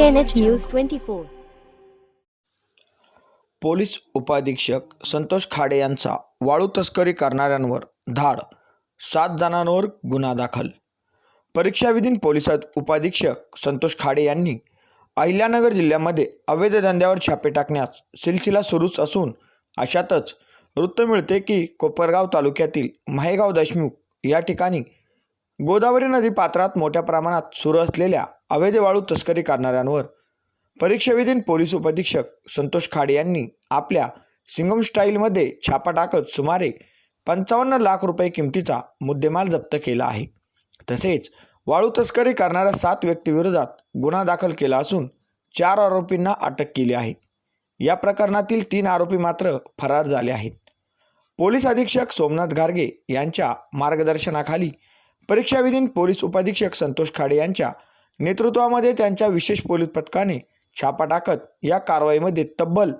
KNH News 24. Police उपाधीक्षक संतोष खाडे यांचा वाळू तस्करी करणाऱ्यांवर धाड सात जणांवर गुन्हा दाखल परीक्षाविधीन पोलीस उपाधीक्षक संतोष खाडे यांनी अहिल्यानगर जिल्ह्यामध्ये अवैध धंद्यावर छापे टाकण्यास सिलसिला सुरूच असून अशातच वृत्त मिळते की कोपरगाव तालुक्यातील माहेगाव देशमुख या ठिकाणी गोदावरी नदी पात्रात मोठ्या प्रमाणात सुरू असलेल्या अवैध वाळू तस्करी करणाऱ्यांवर. परीक्षाविधीन पोलीस उपाधीक्षक संतोष खाडे यांनी आपल्या सिंगम स्टाईलमध्ये छापा टाकत सुमारे पंचावन्न लाख रुपये किमतीचा मुद्देमाल जप्त केला आहे. तसेच वाळू तस्करी करणाऱ्या सात व्यक्तीविरोधात गुन्हा दाखल केला असून चार आरोपींना अटक केली आहे. या प्रकरणातील तीन आरोपी मात्र फरार झाले आहेत. पोलीस अधीक्षक सोमनाथ घारगे यांच्या मार्गदर्शनाखाली परीक्षाविधीन पोलीस उपाधीक्षक संतोष खाडे यांच्या नेतृत्वामध्ये त्यांच्या विशेष पोलीस पथकाने छापा टाकत या कारवाईमध्ये तब्बल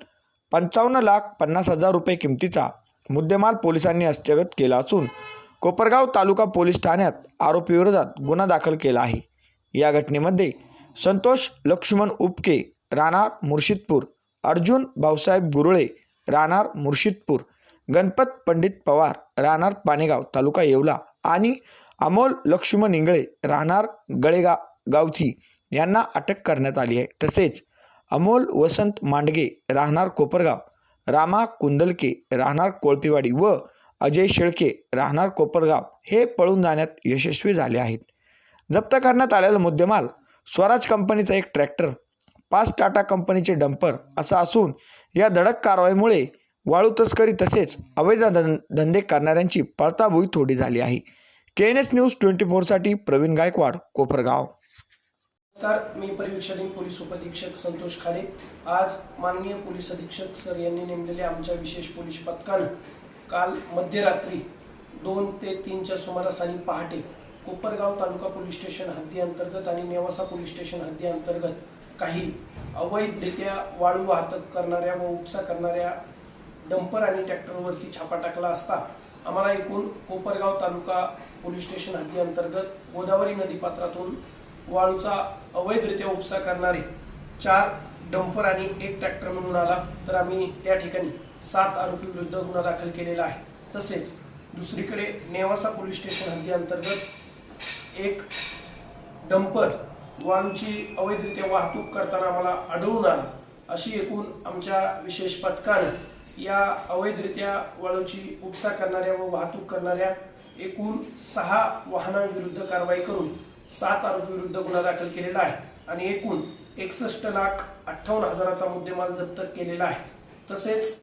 पंचावन्न लाख पन्नास हजार रुपये किमतीचा मुद्देमाल पोलिसांनी हस्तगत केला असून कोपरगाव तालुका पोलीस ठाण्यात आरोपीविरोधात गुन्हा दाखल केला आहे. या घटनेमध्ये संतोष लक्ष्मण उपके राहणार मुर्शिदपूर अर्जुन भाऊसाहेब गुरुळे राहणार मुर्शिदपूर गणपत पंडित पवार राहणार पाणेगाव तालुका येवला आणि अमोल लक्ष्मण इंगळे राहणार गळेगा गावची यांना अटक करण्यात आली आहे. तसेच अमोल वसंत मांडगे राहणार कोपरगाव रामा कुंदलके राहणार कोळपेवाडी व अजय शेळके राहणार कोपरगाव हे पळून जाण्यात यशस्वी झाले आहेत. जप्त करण्यात आलेला मुद्देमाल स्वराज कंपनीचा एक ट्रॅक्टर पाच टाटा कंपनीचे डंपर असा असून या धडक कारवाईमुळे वाळू तस्करी तसेच अवैध धं धंदे करणाऱ्यांची पळताभुई थोडी झाली आहे. K N S news twenty फोरसाठी Pravin Gaikwad Kopargaon. नमस्कार मी परिवीक्षण पोलीस उपधीक्षक संतोष खाडे. आज माननीय पोलीस अधीक्षक सर यांनी नेमलेल्या आमच्या विशेष पोलीस पथकानं काल मध्यरात्री दोन ते तीनच्या सुमारास आणि पहाटे कोपरगाव तालुका पोलीस स्टेशन हद्दी अंतर्गत आणि नेवासा पोलीस स्टेशन हद्दी अंतर्गत काही अवैधरित्या वाळू वाहतूक करणाऱ्या व उपसा करणाऱ्या डंपर आणि ट्रॅक्टरवरती छापा टाकला असता आम्हाला एकूण कोपरगाव तालुका पोलीस स्टेशन हद्दी अंतर्गत गोदावरी नदीपात्रातून वाळूचा अवैधरित्या उपसा करणारे चार डंपर आणि एक ट्रॅक्टर मिळून आला तर आम्ही त्या ठिकाणी सात आरोपी विरुद्ध गुन्हा दाखल केलेला आहे. तसेच दुसरीकडे नेवासा पोलीस स्टेशन हद्दीअंतर्गत एक डंपर वाळूची अवैधरित्या वाहतूक करताना आम्हाला आढळून आला. अशी एकूण आमच्या विशेष पथकानं या अवैधरित्या वाळूची उपसा करणाऱ्या व वाहतूक करणाऱ्या एकूण सहा वाहनांविरुद्ध कारवाई करून सात आरोपी विरुद्ध गुन्हा दाखल केलेला आहे आणि एकूण एकसष्ट लाख अठ्ठावन्न हजाराचा मुद्देमाल जप्त केलेला आहे. तसेच